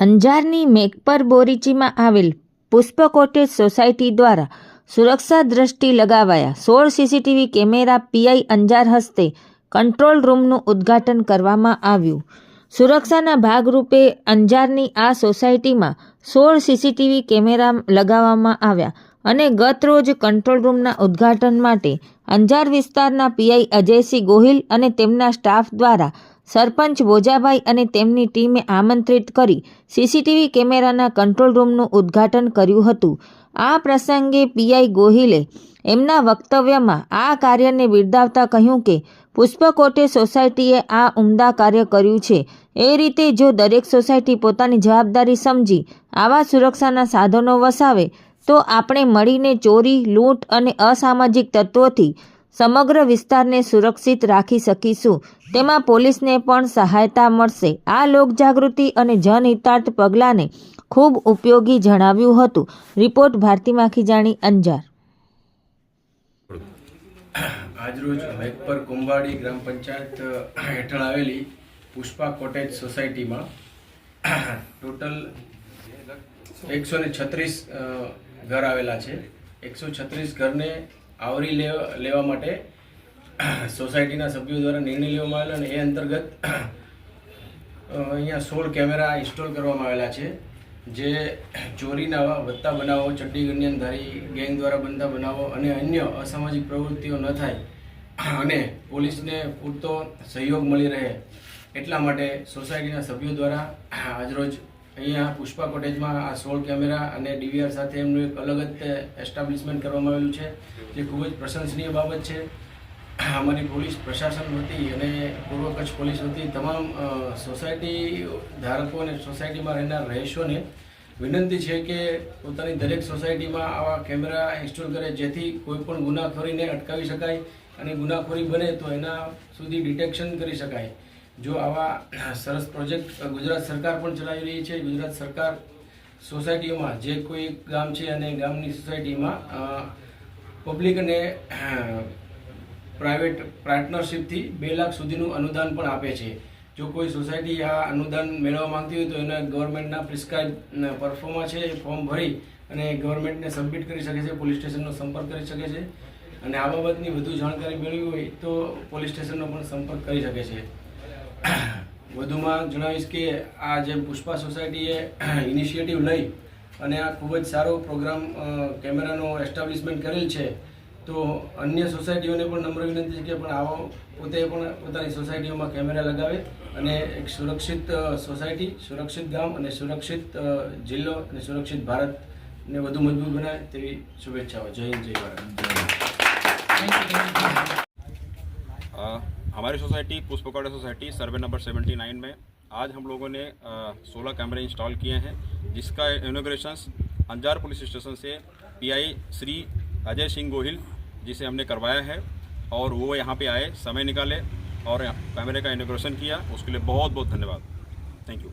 અંજારની મેઘપર બોરીચીમાં આવેલ પુષ્પ cottage society દ્વારા સુરક્ષા દ્રષ્ટિ લગાવાયા. સોળ સીસીટીવી કેમેરા પીઆઈ અંજાર હસ્તે કંટ્રોલ રૂમનું ઉદ્ઘાટન કરવામાં આવ્યું. સુરક્ષાના ભાગરૂપે અંજારની આ સોસાયટીમાં સોળ સીસીટીવી કેમેરા લગાવવામાં આવ્યા અને ગત રોજ કંટ્રોલ રૂમના ઉદ્ઘાટન માટે અંજાર વિસ્તારના પીઆઈ અજયસિંહ ગોહિલ અને તેમના સ્ટાફ દ્વારા સરપંચ બોજાભાઈ અને તેમની ટીમે આમંત્રિત કરી સીસીટીવી કેમેરાના કંટ્રોલ રૂમનું ઉદ્ઘાટન કર્યું હતું. આ પ્રસંગે પીઆઈ ગોહિલે એમના વક્તવ્યમાં આ કાર્યને બિરદાવતા કહ્યું કે, પુષ્પકોટે સોસાયટીએ આ ઉમદા કાર્ય કર્યું છે. એ રીતે જો દરેક સોસાયટી પોતાની જવાબદારી સમજી આવા સુરક્ષાના સાધનો વસાવે, તો આપણે મળીને ચોરી, લૂંટ અને અસામાજિક તત્વોથી સમગ્ર વિસ્તારને સુરક્ષિત રાખી શકીશું. તેમાં પોલીસને પણ સહાયતા મળશે. આ લોકજાગૃતિ અને જનહિતાર્થ પગલાંને ખૂબ ઉપયોગી જણાવ્યું હતું. રિપોર્ટ ભારતી માખીજાણી, અંજાર. આજરોજ મેઘપર કુંભાડી ગ્રામ પંચાયત હેઠળ આવેલી પુષ્પા કોટેજ સોસાયટીમાં ટોટલ એકસો છત્રીસ ઘર આવેલા છે. એકસો છત્રીસ ઘરને આવરી લેવા લેવા માટે સોસાયટીના સભ્યો દ્વારા નિર્ણય લેવામાં આવેલો અને એ અંતર્ગત અહીંયા સોળ કેમેરા ઇન્સ્ટોલ કરવામાં આવેલા છે, જે ચોરીના વધતા બનાવો ચડ્ડી ગણ્યનધારી ગેંગ દ્વારા બનતા બનાવો અને અન્ય અસામાજિક પ્રવૃત્તિઓ ન થાય અને પોલીસને પૂરતો સહયોગ મળી રહે એટલા માટે સોસાયટીના સભ્યો દ્વારા આજરોજ અહીંયા પુષ્પા કોટેજમાં આ સોળ કેમેરા અને ડીવીઆર સાથે એમનું એક અલગ જ એસ્ટાબ્લિશમેન્ટ કરવામાં આવેલું છે, જે ખૂબ જ પ્રશંસનીય બાબત છે. અમારી પોલીસ પ્રશાસન વતી અને પૂર્વ કચ્છ પોલીસ વતી તમામ સોસાયટી ધારકો અને સોસાયટીમાં રહેનાર રહીશોને વિનંતી છે કે પોતાની દરેક સોસાયટીમાં આવા કેમેરા ઇન્સ્ટોલ કરે, જેથી કોઈ પણ ગુનાખોરીને અટકાવી શકાય અને ગુનાખોરી બને તો એના સુધી ડિટેક્શન કરી શકાય. જો આવા સરસ પ્રોજેક્ટ ગુજરાત સરકાર પણ ચલાવી રહી છે. ગુજરાત સરકાર સોસાયટીઓમાં જે કોઈ ગામ છે અને ગામની સોસાયટીમાં પબ્લિક અને પ્રાઇવેટ પાર્ટનરશિપથી બે લાખ સુધીનું અનુદાન પણ આપે છે. જો કોઈ સોસાયટી આ અનુદાન મેળવવા માંગતી હોય તો એને ગવર્મેન્ટના પ્રિસ્ક્રાઇબ પરફોર્મા છે, એ ફોર્મ ભરી અને ગવર્મેન્ટને સબમિટ કરી શકે છે, પોલીસ સ્ટેશનનો સંપર્ક કરી શકે છે. અને આ બાબતની વધુ જાણકારી મેળવી હોય તો પોલીસ સ્ટેશનનો પણ સંપર્ક કરી શકે છે. વધુમાં જણાવીશ કે આ જે પુષ્પા સોસાયટીએ ઇનિશિયેટિવ લઈ અને આ ખૂબ જ સારો પ્રોગ્રામ કેમેરાનો એસ્ટાબ્લિશમેન્ટ કરેલ છે તો અન્ય સોસાયટીઓને પણ નમ્ર વિનંતી છે કે પણ આવો પોતે પણ પોતાની સોસાયટીઓમાં કેમેરા લગાવે અને એક સુરક્ષિત સોસાયટી સુરક્ષિત ગામ અને સુરક્ષિત જિલ્લો અને સુરક્ષિત ભારતને વધુ મજબૂત બનાવે તેવી શુભેચ્છાઓ. જય હિન્દ જય ભારત. हमारी society Pushpkota society, survey number 79 में आज हम लोगों ने 16 कैमरे इंस्टॉल किए हैं, जिसका इनोग्रेशन अंजार पुलिस स्टेशन से पीआई श्री अजय सिंह गोहिल जिसे हमने करवाया है, और वो यहाँ पे आए, समय निकाले, और कैमरे का इनोग्रेशन किया, उसके लिए बहुत बहुत धन्यवाद। Thank you